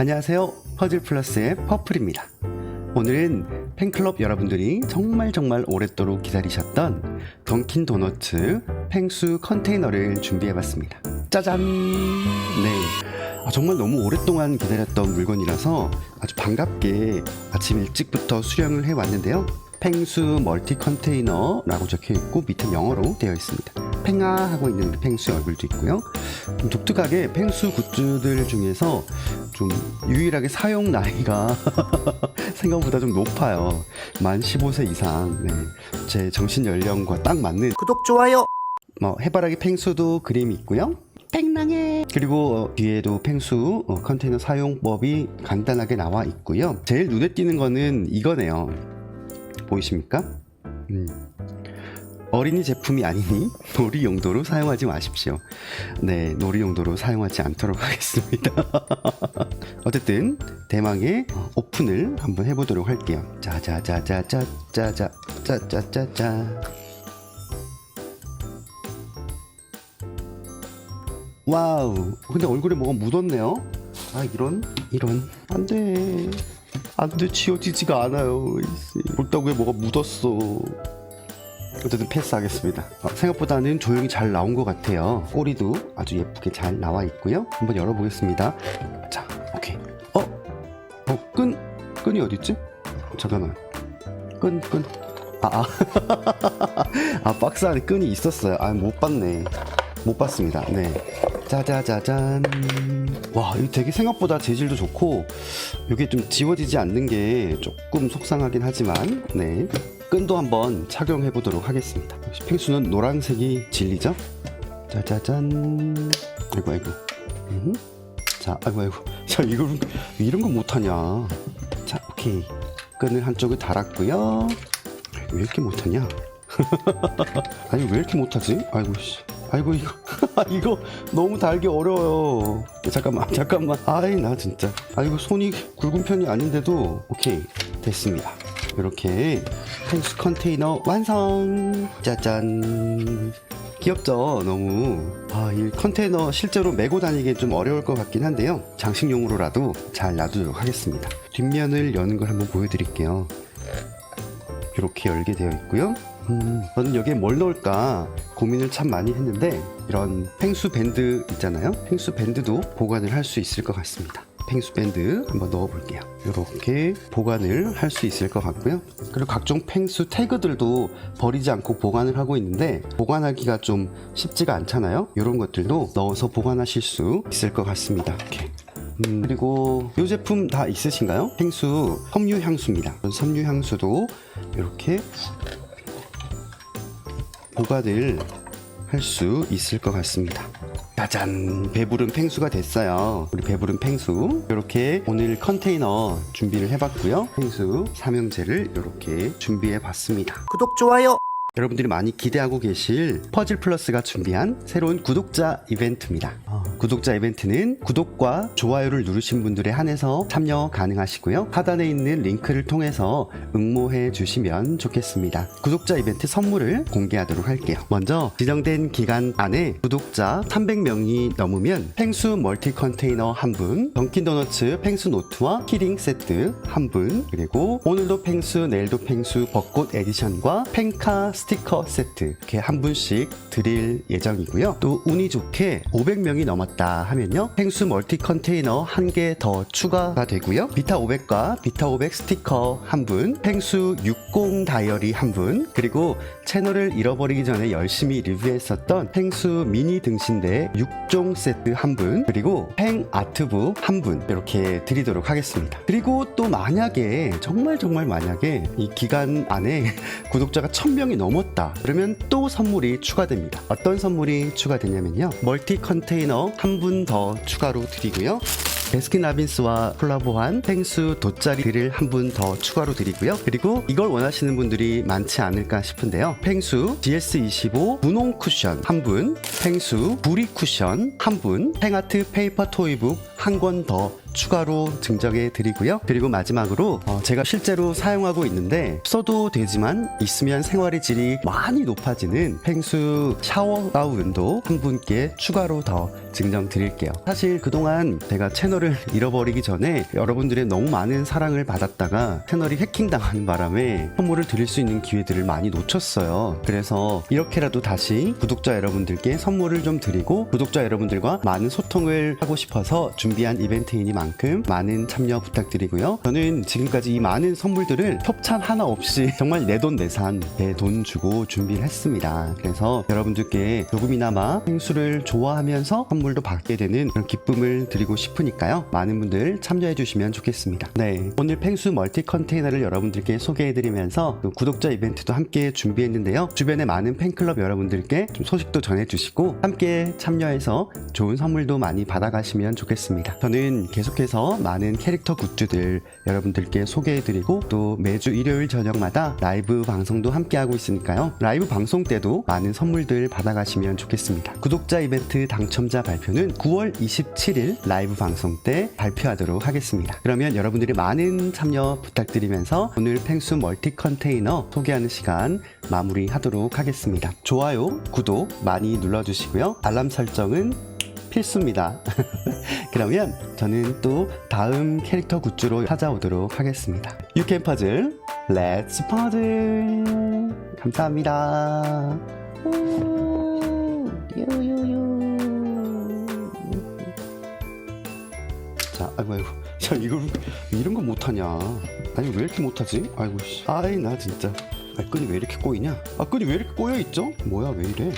안녕하세요. 퍼즐 플러스의 퍼플입니다. 오늘은 팬클럽 여러분들이 정말 정말 오랫도록 기다리셨던 던킨 도너츠 펭수 컨테이너를 준비해봤습니다. 짜잔! 네. 아, 정말 너무 오랫동안 기다렸던 물건이라서 아주 반갑게 아침 일찍부터 수령을 해왔는데요. 펭수 멀티 컨테이너라고 적혀 있고 밑에 영어로 되어 있습니다. 팽아 하고 있는 펭수의 얼굴도 있고요. 좀 독특하게 펭수 굿즈들 중에서 좀 유일하게 사용 나이가 생각보다 좀 높아요. 만 15세 이상. 네. 제 정신 연령과 딱 맞는 구독, 좋아요. 뭐 해바라기 펭수도 그림이 있고요. 팽랑해. 그리고 어, 뒤에도 펭수 어, 컨테이너 사용법이 간단하게 나와 있고요. 제일 눈에 띄는 거는 이거네요. 보이십니까? 음. 어린이 제품이 아니니 놀이 용도로 사용하지 마십시오. 네, 놀이 용도로 사용하지 않도록 하겠습니다. 어쨌든 대망의 어, 오픈을 한번 해보도록 할게요. 짜자자자자자자자자자자. 와우. 근데 얼굴에 뭐가 묻었네요. 아 이런 이런 안돼 안돼 지워지지가 않아요. 이씨. 볼따구에 뭐가 묻었어. 어쨌든 패스하겠습니다. 어, 생각보다는 조용히 잘 나온 것 같아요. 꼬리도 아주 예쁘게 잘 나와 있고요. 한번 열어보겠습니다. 자, 오케이. 어, 어, 끈, 끈이 어디 있지? 잠깐만. 끈, 끈. 아, 아. 아, 박스 안에 끈이 있었어요. 아, 못 봤네. 못 봤습니다. 네. 짜자자잔. 와, 이거 되게 생각보다 재질도 좋고, 이게 좀 지워지지 않는 게 조금 속상하긴 하지만, 네. 끈도 한번 착용해 보도록 하겠습니다. 역시 펭수는 노란색이 진리죠? 짜자잔. 아이고, 아이고. 음. 자, 아이고, 아이고. 자, 이거, 이런 거 못하냐. 자, 오케이. 끈을 한쪽을 달았고요. 왜 이렇게 못하냐? 아니, 왜 이렇게 못하지? 아이고, 씨. 아이고 이거 이거 너무 달기 어려워요. 잠깐만 잠깐만. 아이 나 진짜. 아이고 손이 굵은 편이 아닌데도 오케이 됐습니다. 이렇게 펜스 컨테이너 완성. 짜잔. 귀엽죠? 너무. 아, 이 컨테이너 실제로 메고 다니기 좀 어려울 것 같긴 한데요. 장식용으로라도 잘 놔두도록 하겠습니다. 뒷면을 여는 걸 한번 보여드릴게요. 이렇게 열게 되어 있고요. 음, 저는 여기에 뭘 넣을까 고민을 참 많이 했는데 이런 펭수 밴드 있잖아요. 펭수 밴드도 보관을 할 수 있을 것 같습니다. 펭수 밴드 한번 넣어볼게요. 이렇게 보관을 할 수 있을 것 같고요. 그리고 각종 펭수 태그들도 버리지 않고 보관을 하고 있는데 보관하기가 좀 쉽지가 않잖아요. 이런 것들도 넣어서 보관하실 수 있을 것 같습니다. 이렇게. 음, 그리고 이 제품 다 있으신가요? 펭수 섬유 향수입니다. 섬유 향수도 이렇게 보관을 할 수 있을 것 같습니다. 짜잔 배부른 펭수가 됐어요. 우리 배부른 펭수 이렇게 오늘 컨테이너 준비를 해봤고요. 펭수 삼형제를 이렇게 준비해 봤습니다. 구독, 좋아요. 여러분들이 많이 기대하고 계실 퍼즐 플러스가 준비한 새로운 구독자 이벤트입니다. 어, 구독자 이벤트는 구독과 좋아요를 누르신 분들에 한해서 참여 가능하시고요. 하단에 있는 링크를 통해서 응모해 주시면 좋겠습니다. 구독자 이벤트 선물을 공개하도록 할게요. 먼저 지정된 기간 안에 구독자 300명이 넘으면 펭수 멀티 컨테이너 한 분, 던킨 도너츠 펭수 노트와 키링 세트 한 분, 그리고 오늘도 펭수, 내일도 펭수 벚꽃 에디션과 펜카 스티커 세트 이렇게 한 분씩 드릴 예정이고요. 또 운이 좋게 500명이 넘었다 하면요. 펭수 멀티 컨테이너 한 개 더 추가가 되고요. 비타 500과 비타 500 스티커 한 분, 펭수 60 다이어리 한 분, 그리고 채널을 잃어버리기 전에 열심히 리뷰했었던 펭수 미니 등신대 6종 세트 한 분, 그리고 팽 아트북 한분 이렇게 드리도록 하겠습니다. 그리고 또 만약에 정말 정말 만약에 이 기간 안에 구독자가 1000명이 넘 었다. 그러면 또 선물이 추가됩니다. 어떤 선물이 추가되냐면요. 멀티 컨테이너 한 분 더 추가로 드리고요. 베스킨라빈스와 콜라보한 펭수 돗자리를 한분 더 추가로 드리고요. 그리고 이걸 원하시는 분들이 많지 않을까 싶은데요. 펭수 GS25 분홍 쿠션 한 분, 펭수 부리 쿠션 한 분, 팽아트 페이퍼 토이북 한 권 더 추가로 증정해 드리고요. 그리고 마지막으로 어, 제가 실제로 사용하고 있는데 써도 되지만 있으면 생활의 질이 많이 높아지는 펭수 샤워 가운도 한 분께 추가로 더 증정 드릴게요. 사실 그동안 제가 채널을 잃어버리기 전에 여러분들의 너무 많은 사랑을 받았다가 채널이 해킹당하는 바람에 선물을 드릴 수 있는 기회들을 많이 놓쳤어요. 그래서 이렇게라도 다시 구독자 여러분들께 선물을 좀 드리고 구독자 여러분들과 많은 소통을 하고 싶어서 준비 한 이벤트이니만큼 많은 참여 부탁드리고요. 저는 지금까지 이 많은 선물들을 협찬 하나 없이 정말 내 돈 내산 내 돈 주고 준비를 했습니다. 그래서 여러분들께 조금이나마 행수를 좋아하면서 선물도 받게 되는 그런 기쁨을 드리고 싶으니까요. 많은 분들 참여해 주시면 좋겠습니다. 네. 오늘 펭수 멀티 컨테이너를 여러분들께 소개해 드리면서 또 구독자 이벤트도 함께 준비했는데요. 주변에 많은 팬클럽 여러분들께 좀 소식도 전해 주시고 함께 참여해서 좋은 선물도 많이 받아가시면 좋겠습니다. 저는 계속해서 많은 캐릭터 굿즈들 여러분들께 소개해 드리고 또 매주 일요일 저녁마다 라이브 방송도 함께 하고 있으니까요. 라이브 방송 때도 많은 선물들 받아가시면 좋겠습니다. 구독자 이벤트 당첨자 발표는 9월 27일 라이브 방송 때 발표하도록 하겠습니다. 그러면 여러분들의 많은 참여 부탁드리면서 오늘 펭수 멀티 컨테이너 소개하는 시간 마무리하도록 하겠습니다. 좋아요, 구독 많이 눌러주시고요. 알람 설정은 필수입니다. 그러면 저는 또 다음 캐릭터 굿즈로 찾아오도록 하겠습니다. 유캔 퍼즐, 렛츠 퍼즐! 감사합니다. 자, 아이고, 아이고. 자, 이걸, 이런 거 못하냐. 아니, 왜 이렇게 못하지? 아이고, 씨. 아이, 나 진짜. 아, 끈이 왜 이렇게 꼬이냐? 아, 끈이 왜 이렇게 꼬여있죠? 뭐야, 왜 이래?